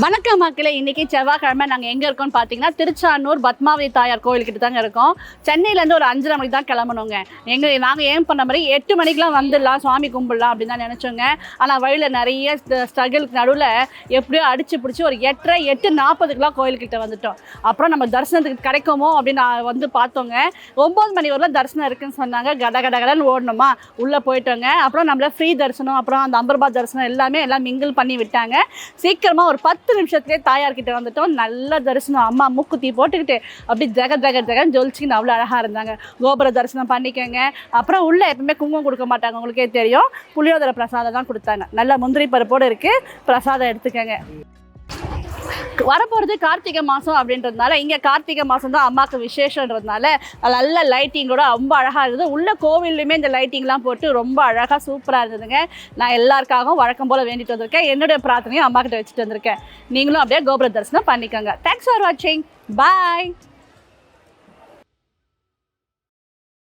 வணக்கம் மக்களே. இன்றைக்கி செவ்வாய்க்கிழமை நாங்கள் எங்கே இருக்கோம்னு பார்த்தீங்கன்னா திருச்சானூர் பத்மாவதி தாயார் கோயில்கிட்ட தாங்க இருக்கோம். சென்னையிலேருந்து ஒரு அஞ்சரை மணிக்கு தான் கிளம்பணுங்க. எங்கள் நாங்கள் ஏன் பண்ண மாதிரி எட்டு மணிக்கெலாம் வந்துடலாம் சுவாமி கும்பிடலாம் அப்படின்னு தான் நினச்சோங்க. ஆனால் வழியில் நிறைய ஸ்ட்ரகிளுக்கு நடுவில் எப்படியோ அடித்து பிடிச்சி ஒரு எட்டரை எட்டு நாற்பதுக்கெலாம் கோயில்கிட்ட வந்துட்டோம். அப்புறம் நம்ம தரிசனத்துக்கு கிடைக்குமோ அப்படின்னு நான் வந்து பார்த்தோங்க. ஒம்பது மணி வரலாம் தரிசனம் இருக்குன்னு சொன்னாங்க. கட கட கடன்னு ஓடணுமா? உள்ளே போயிட்டோங்க. அப்புறம் நம்மள ஃப்ரீ தரிசனம் அப்புறம் அந்த அம்பர்பா தரிசனம் எல்லாமே எல்லாம் மிங்கிள் பண்ணி விட்டாங்க. சீக்கிரமாக ஒரு பத்து பத்து நிமிஷத்துலேயே தாயார்கிட்ட வந்துட்டோம். நல்ல தரிசனம். அம்மா மூக்குத்தி போட்டுக்கிட்டு அப்படி ஜெக ஜெக ஜெகன் ஜொலிச்சின்னு அவ்வளோ அழகாக இருந்தாங்க. கோபுர தரிசனம் பண்ணிக்கோங்க. அப்புறம் உள்ளே எப்பவுமே குங்குமம் கொடுக்க மாட்டாங்க. உங்களுக்கே தெரியும். புளியோதரை பிரசாதம் தான் கொடுத்தாங்க. நல்ல முந்திரி பருப்போடு இருக்குது பிரசாதம் எடுத்துக்கோங்க. வரப்போகிறது கார்த்திகை மாதம் அப்படின்றதுனால இங்கே கார்த்திகை மாதம் தான் அம்மாவுக்கு விசேஷன்றதுனால நல்ல லைட்டிங்கோட ரொம்ப அழகாக இருந்தது. உள்ள கோவில்லையுமே இந்த லைட்டிங்லாம் போட்டு ரொம்ப அழகாக சூப்பராக இருந்ததுங்க. நான் எல்லாருக்காகவும் வழக்கம் போல் வேண்டிட்டு வந்திருக்கேன். என்னுடைய பிரார்த்தனையும் அம்மா கிட்ட வச்சுட்டு வந்திருக்கேன். நீங்களும் அப்படியே கோபுர தரிசனம் பண்ணிக்கோங்க. தேங்க்ஸ் ஃபார் வாட்சிங் பாய்